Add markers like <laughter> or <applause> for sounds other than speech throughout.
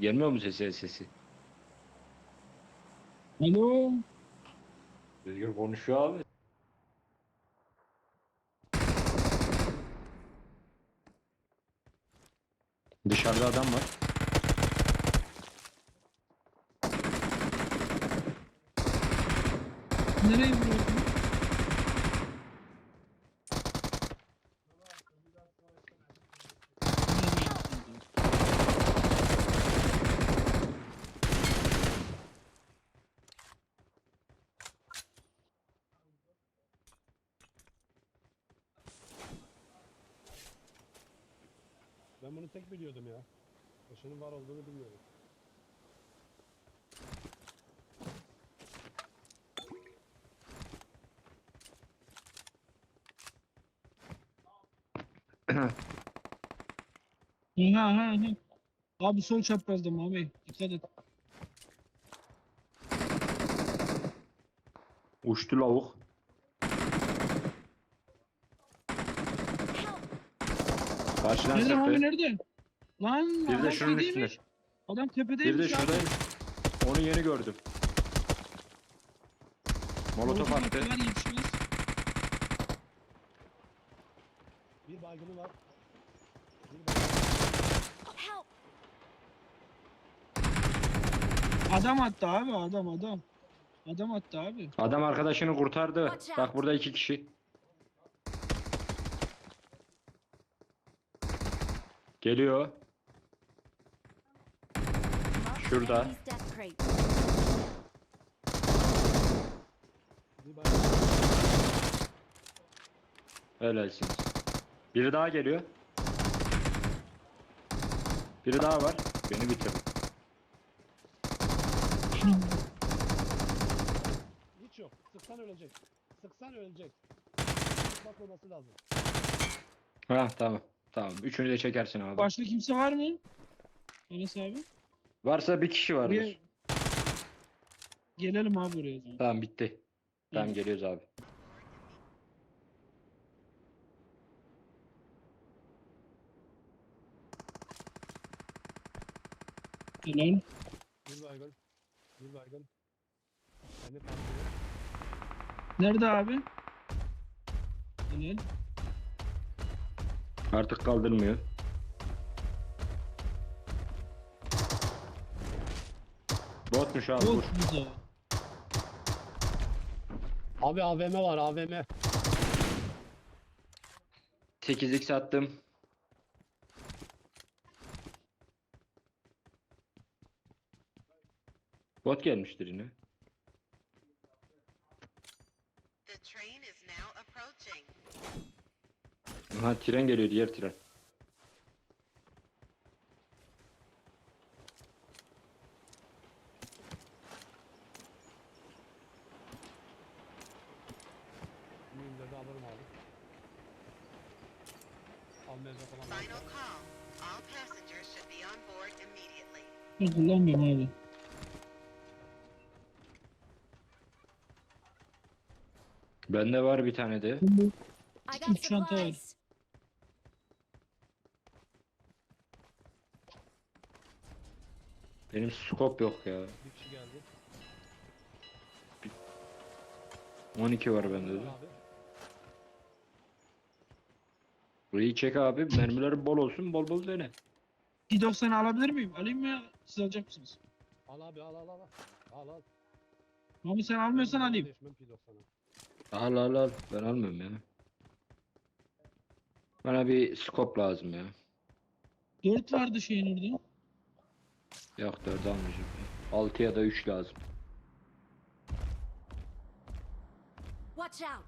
Gelmiyor mu sesi sesi? Alo. Rüzgar konuşuyor abi. Dışarıda adam var. Nereye vuruyorsun? Ben bunu tek biliyordum ya. Başının var olduğunu bilmiyordum. Ha ha ha. Abi sol çaprazda Mami. Dikkat et. Uçtu lavuk. Karşıdan Nerede sıktı. nerede? Lan Bir de adam şunun üstünde. tepedeymiş. Adam Bir tepedeymiş de abi. şuradaymış. Onu yeni gördüm. Molotof attı. yetişmez. Bir baygını var. Bir baygını. Help! Adam attı abi adam adam. Adam attı abi. Adam arkadaşını kurtardı. Watch out. Bak burada iki kişi. Geliyor. Şurada. Helalsiniz. Biri daha geliyor. Biri daha var. Beni bitirdi. Hiç yok. Sıksan ölecek. Sıksan ölecek. Sıkmak olması lazım. Ha tamam. Tamam. Üçünü de çekersin abi. Başka kimse var mı? Enes abi. Varsa bir kişi vardır. Buraya... Gelelim abi buraya. o zaman. Tamam bitti. Tamam geliyoruz abi. Helal. Bir baygın. Bir baygın. Nerede abi? Helal. Artık kaldırmıyor. Botmuş abi. Yok burada. Abi AVM var AVM. 8x attım. Bot gelmiştir yine. Aha tren geliyor diğer tren. Mühimleri de alırım abi. Almayacak olan var. Final call. All passengers should be on board immediately. Ben kullanmıyorum abi. Bende var bir tane de. I got Üç çanta var. supplies. Benim scope yok ya. Bir kişi geldi. 12 var bende de. Abi. Burayı çek abi. Mermileri bol olsun. Bol bol dene. 190 alabilir miyim? Alayım mı ya? Siz alacak mısınız? Al abi al al al. al. Al. Mami sen almıyorsan alayım. değişmem ki 90'a. Al al al. Ben almıyorum ya. Bana bir scope lazım ya. 4 vardı şeyin orada. Yok 4 almayacağım. 6 ya da 3 lazım. Watch out!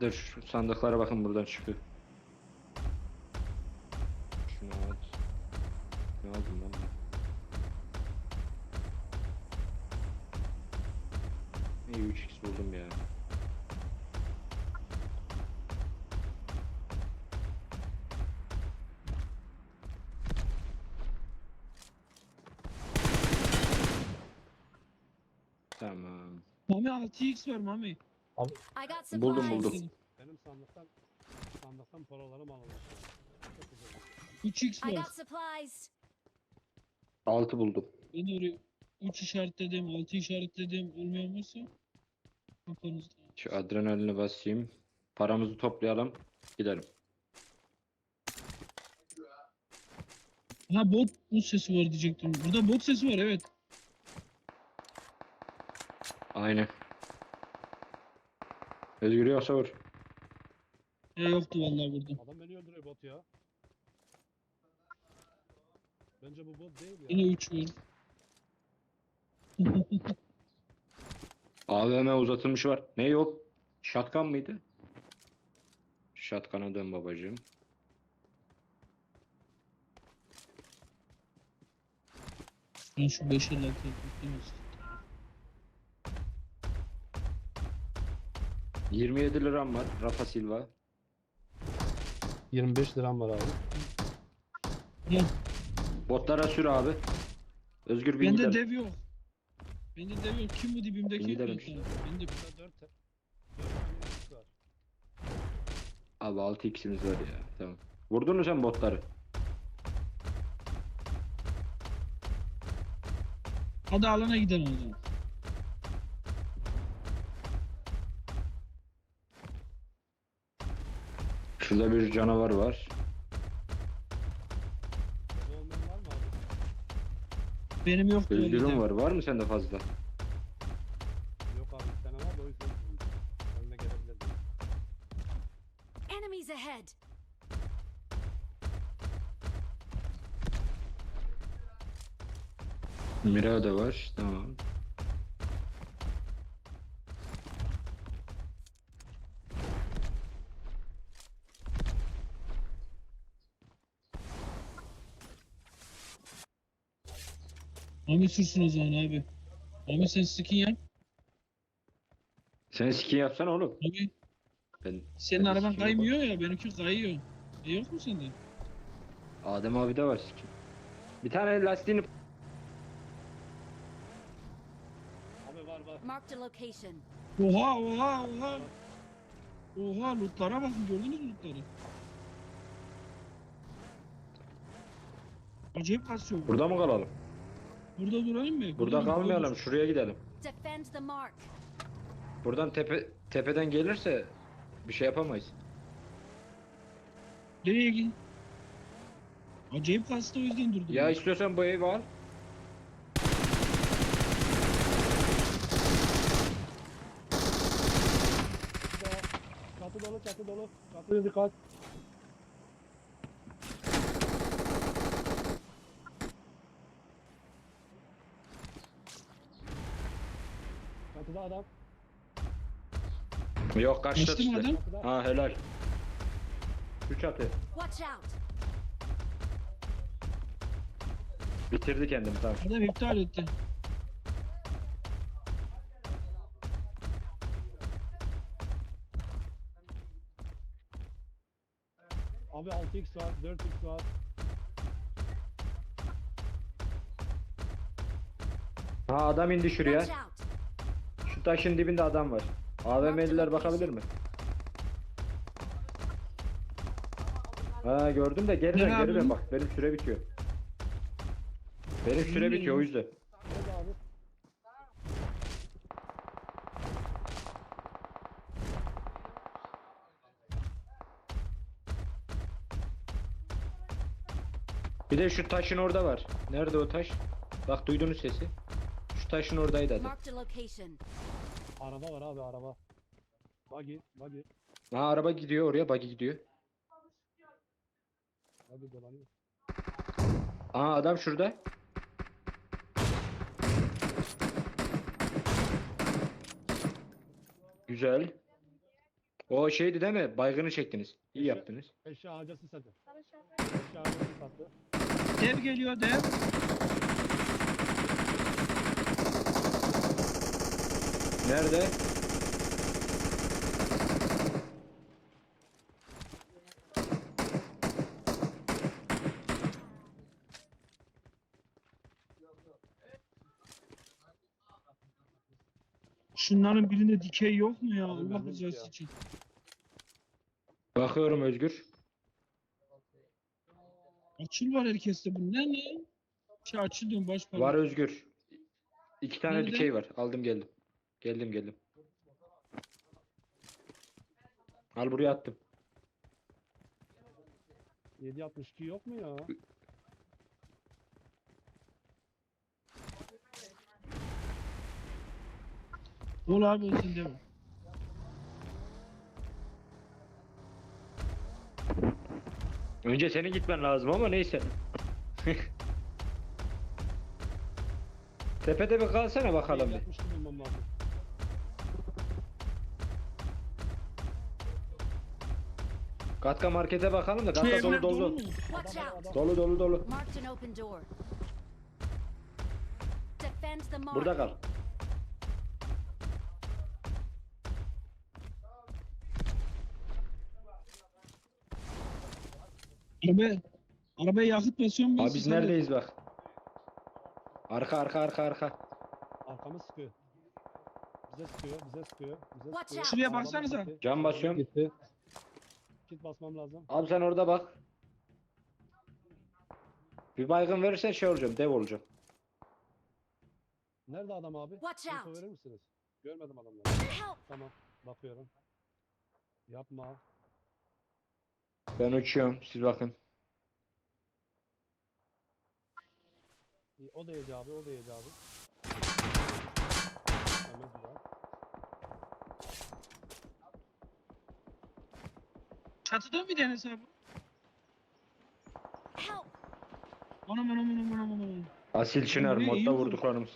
Dur şu sandıklara bakın buradan çıkıyor. Şunu al. Ne aldım lan ben? İyi 3x buldum ya. Mami 6x ver Mami. I got supplies. Buldum, buldum. Benim sandıktan sandıktan paralarım. Çok güzel. 3x I ver. got supplies. 6 buldum. Ben oraya 3 işaretledim, 6 işaretledim. Olmayan varsa kafanızda. Şu adrenalini basayım. Paramızı toplayalım. Gidelim. Ha bot bot sesi var diyecektim. Burada bot sesi var evet. Aynen. Özgür yoksa vur. E yoktu vallahi burada. Adam beni öldürüyor bot ya. Bence bu bot değil ya. Yine 3 var. AVM uzatılmış var. Ne yok? Şatkan mıydı? Şatkana dön babacığım. Ben şu 5 el altı 27 liram var. Rafa Silva. 25 liram var abi. Ya, Botlara sür abi. Özgür bin bende gidelim. dev yok. Bende dev yok. Kim bu dibimdeki? Bin gidelim Yok işte. Bende Burada 4 4 tane var. Abi 6 x'imiz var ya. Tamam. Vurdun mu sen botları? Hadi alana gidelim o zaman. Şurada bir canavar var. Bot olmayan var mı abi? Benim yok böyle Özgür'ün dev. var. Var mı sende fazla? Yok abi bir tane var da o yüzden önüne gelebilir. Enemies ahead. Mira da var. Tamam. Ahmet sürsün o zaman abi. Ahmet sen skin yap. Sen skin yapsana oğlum. Abi Ben senin Ben araban skin kaymıyor ya benimki kayıyor. E yok mu sende? Adem abi de var skin. Bir tane lastiğini Abi var var. Marked a location. Oha oha oha. Oha lootlara bakın gördünüz mü lootları? Acayip kasıyor. burada mı kalalım? Burada durayım mı? Burada kalmayalım. Şuraya gidelim. Defend the mark. Buradan tepe tepeden gelirse bir şey yapamayız. Nereye gidin? Acayip kastı o yüzden durdum. Ya istiyorsan bu evi al. Çatı dolu çatı dolu. Çatıya dikkat. Çatıda adam. Yok kaçtı Geçti mi işte. adam? Ha helal. Şu çatı. Watch out. Bitirdi kendini tamam. Adam iptal etti. Abi 6x var, 4x var. Ha adam indi şuraya. Watch out. Şu taşın dibinde adam var. AVM'liler bakabilir mi? Ha gördüm de geri dön geri dön bak benim süre bitiyor. Benim süre bitiyor o yüzden. Bir de şu taşın orada var. Nerede o taş? Bak duydunuz sesi. Şu taşın oradaydı adam. Araba var abi araba. Buggy, buggy. Ha araba gidiyor oraya buggy gidiyor. Buggy dolanıyor. Aa adam şurada. Güzel. O şeydi değil mi? Baygını çektiniz. İyi yaptınız. Eşya ağacası satı. Eşya ağacası sattı. Dev geliyor dev. Nerede? Şunların birinde dikey yok mu ya? Allah rızası için. Bakıyorum Özgür. Açıl var herkeste bu ne ne? Şey açılıyorum baş parmak. Var Özgür. İki tane Nerede? dikey var. Aldım geldim. Geldim geldim. Al buraya attım. 762 yok mu ya? Ol abi olsun devam. Önce senin gitmen lazım ama neyse. <laughs> Tepede bir kalsana bakalım bir. 762 bulmam lazım. Katka markete bakalım da katka dolu dolu dolu. Watch out. Dolu dolu dolu. Marked an open door. Defend the mark. Burada kal. Araba, arabaya yakıt basıyorum ben. Abi biz neredeyiz bak. Arka arka arka arka. Arkamız sıkıyor. Bize sıkıyor, bize sıkıyor, bize Watch sıkıyor. out. Şuraya Arabam baksanıza. gitti. Cam basıyorum. Gitti. Kit basmam lazım. Abi sen orada bak. Bir baygın verirsen şey olacağım, dev olacağım. Nerede adam abi? Watch Info out. verir misiniz? Görmedim adamları. Help. Tamam, bakıyorum. Yapma. Ben uçuyorum, siz bakın. İyi, O da yedi abi, o da yedi abi. Tamam, güzel. Çatıda mı deniz abi? Help. Anam anam anam anam anam. Asil Çınar, Buraya iyi modda vurdu. vurduklarımız.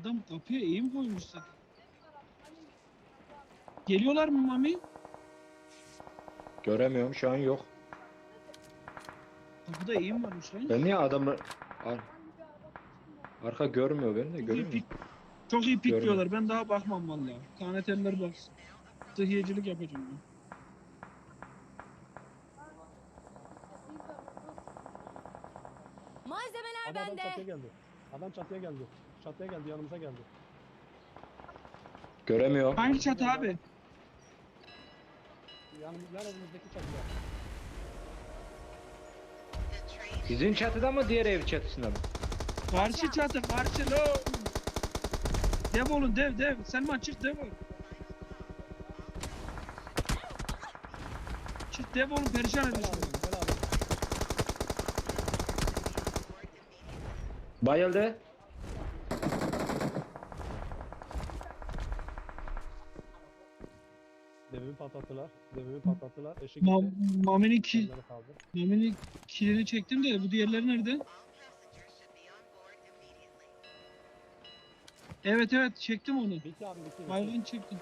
Adam kapıya eğim koymuş zaten. Geliyorlar mı Mami? Göremiyorum, şu an yok. Kapıda eğim varmış lan. Ben niye adamı... Ar- Arka görmüyor beni de Çok iyi, görmüyor. pik, çok iyi pik Görmüyor. diyorlar. Ben daha bakmam vallahi. Kaneteller baksın. Sıhhiyecilik yapacağım ben. Abi adam bende. çatıya geldi. Adam çatıya geldi. Çatıya geldi, yanımıza geldi. Göremiyorum. Hangi çatı abi? Yanım, yan evimizdeki çatıda. The train Sizin çatıda mı diğer ev çatısında mı? Karşı çatı, karşı lo. Dev olun dev dev. Selman çık dev ol. Çık dev olun perişan ediyorsun. abi, gel abi. board immediately. Bayıldı. Devimi patlattılar. Devimi patlattılar. Eşek Ma. Mami'nin ki. Mami'nin kilini çektim de bu diğerleri nerede? Evet evet çektim onu. Bitti abi bitti. Bayrağını çektim.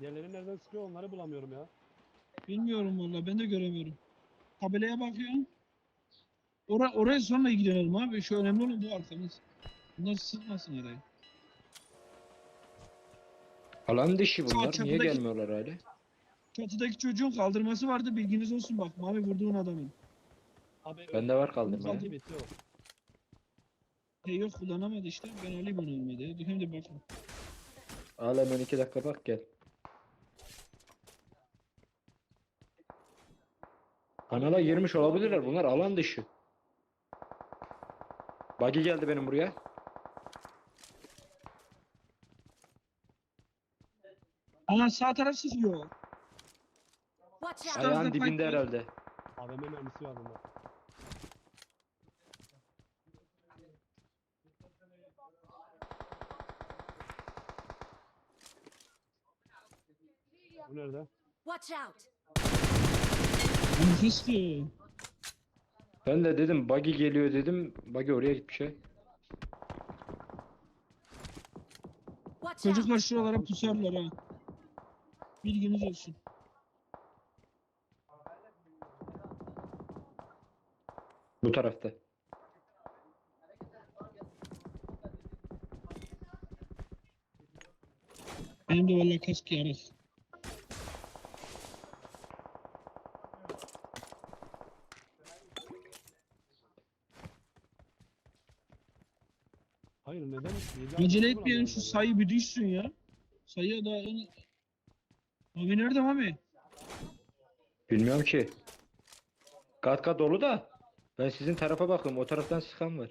Diğerleri nereden sıkıyor onları bulamıyorum ya. Bilmiyorum valla ben de göremiyorum. Tabelaya bakıyorum. Ora oraya sonra ilgilenelim abi. Şu önemli olan bu arkamız. Bunlar sıkmasın orayı. Alan dışı bunlar. Niye çatıdaki- gelmiyorlar hala? Çatıdaki çocuğun kaldırması vardı bilginiz olsun bak. Mavi vurduğun adamın. Abi Bende var kaldırma. Bitti o. Hey yok kullanamadı işte. Ben alayım onu ya. Hem de bakın. Al hemen iki dakika bak gel. Kanala girmiş olabilirler. Bunlar alan dışı. Buggy geldi benim buraya. Ana sağ taraf sıkıyor. Watch out. Ayağın dibinde herhalde. AVM mermisi var bunda. Bu nerede? Watch out. Ana sıkıyor. Ben de dedim buggy geliyor dedim. Buggy oraya gitmiş ha. Watch out. Çocuklar şuralara pusarlar ha. Bilginiz olsun. Bu tarafta. Benim de valla kask yarık. Acele etmeyelim şu sayı bir düşsün ya. Sayıya daha... Abi nerede Mami? Bilmiyorum ki. Kat kat dolu da. Ben sizin tarafa bakıyorum. O taraftan sıkan var.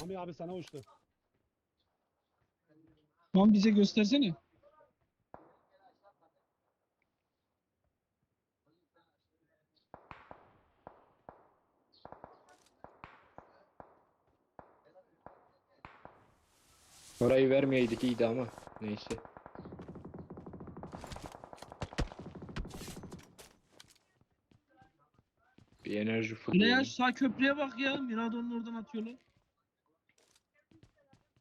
Mami abi sana uçtu. Tamam bize göstersene. Orayı vermeyeydik iyiydi ama. Neyse. Bir enerji Ne ya fırlayalım. sağ köprüye bak ya. Mirador'un oradan atıyorlar.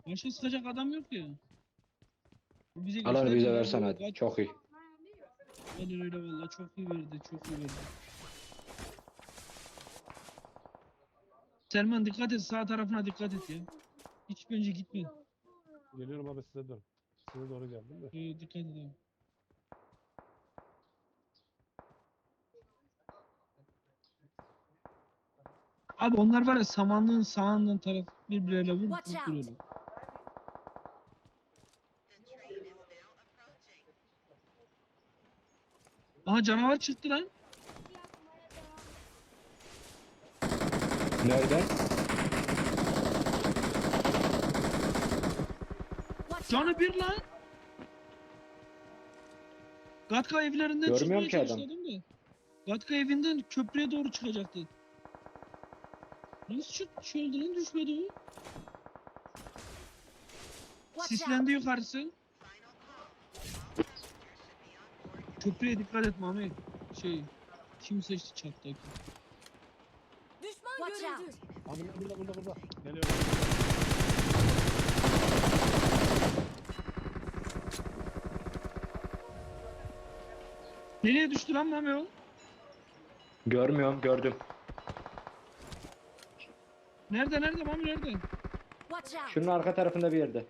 Başka sıkacak adam yok ya. Bu Bize Alanı bize versen hadi. Çok iyi. Aynen öyle valla çok iyi verdi çok iyi verdi. Selman dikkat et sağ tarafına dikkat et ya. Hiç bence gitme. Geliyorum abi size doğru. Size doğru geldim de. Ee, dikkat et abi. Onlar var ya samanlığın sağından taraf birbirleriyle vurup Watch out. approaching. Aha canavar çıktı lan. Nereden? Watch out! Canı bir lan. Gatka evlerinden Görmüyorum çıkmaya ki adam. çalıştı adam da. Gatka evinden köprüye doğru çıkacaktı. Nasıl çık şey oldu lan düşmedi o. Watch out! Sislendi yukarısı. Köprüye dikkat et Mami. Şey kim seçti çattaki? Düşman Watch out! Abi burada burada burada. Geliyorum. Nereye düştü lan Mami o? Görmüyorum gördüm. Nerede nerede Mami nerede? Watch out! Şunun arka tarafında bir yerde.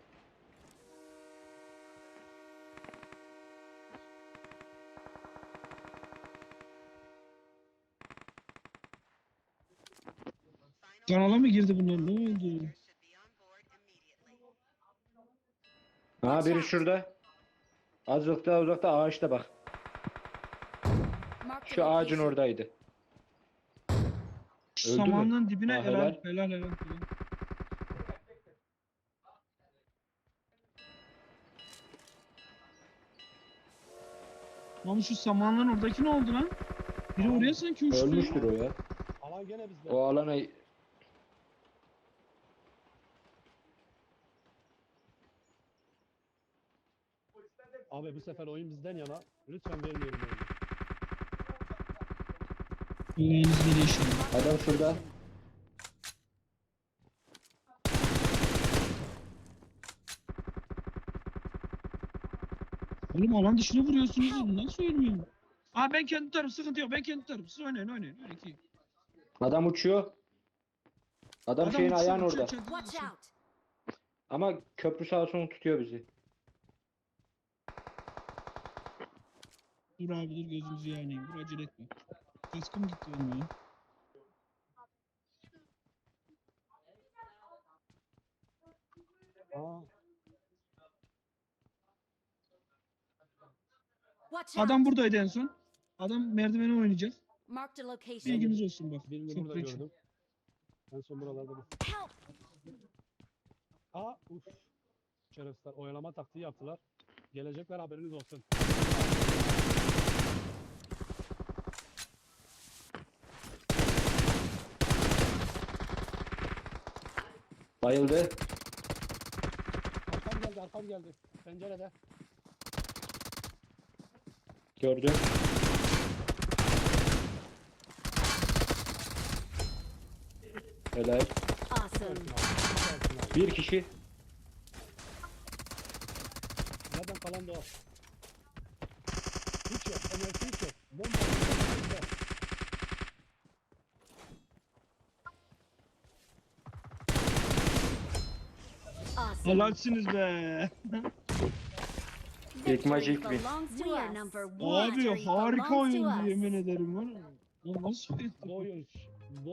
Kanala mı girdi bunlar ne oldu? Ha biri şurada. Az uzakta uzakta ağaçta bak. Şu ağacın oradaydı. Öldü mü? samanlığın dibine Ha, helal helal. helal helal. helal. Mami şu samanlığın oradaki ne oldu lan? Biri oraya sanki uçtu. Ölmüştür o ya. Alan gene bizde. O alana Abi bu sefer oyun bizden yana. Lütfen vermeyelim oyunu. Allah'ınız bile inşallah. adam şurada. Oğlum alan dışına vuruyorsunuz bundan söylemiyorum. Aa ben kendi tutarım sıkıntı yok ben kendi tutarım. Siz oynayın oynayın. Öyle ki. Adam uçuyor. Adam, şeyin uçuyor, ayağın uçuyor, orada. uçuyor, uçuyor. Ama köprü sağ solu tutuyor bizi. Dur abi dur gözümüzü yanayım. Dur acele etme. Kaskım gitti out! Adam buradaydı en son. Adam merdiveni oynayacak. Mark the location. Bilginiz olsun bak. birini burada gördüm. En son buralarda. Help! Aa uf. Şerefsizler oyalama taktiği yaptılar. Gelecekler haberiniz olsun. Bayıldı. Arkam geldi arkam geldi. Pencerede. Gördüm. Helal. Awesome. Bir kişi. Nereden kalan da o. Hiç yok. Enerji hiç yok. Bomba. Bomba. Awesome. Helalsiniz be. İlk maç Victory ilk win. belongs to us. number one. Abi harika oyundu yemin ederim. Lan nasıl oyun. Bu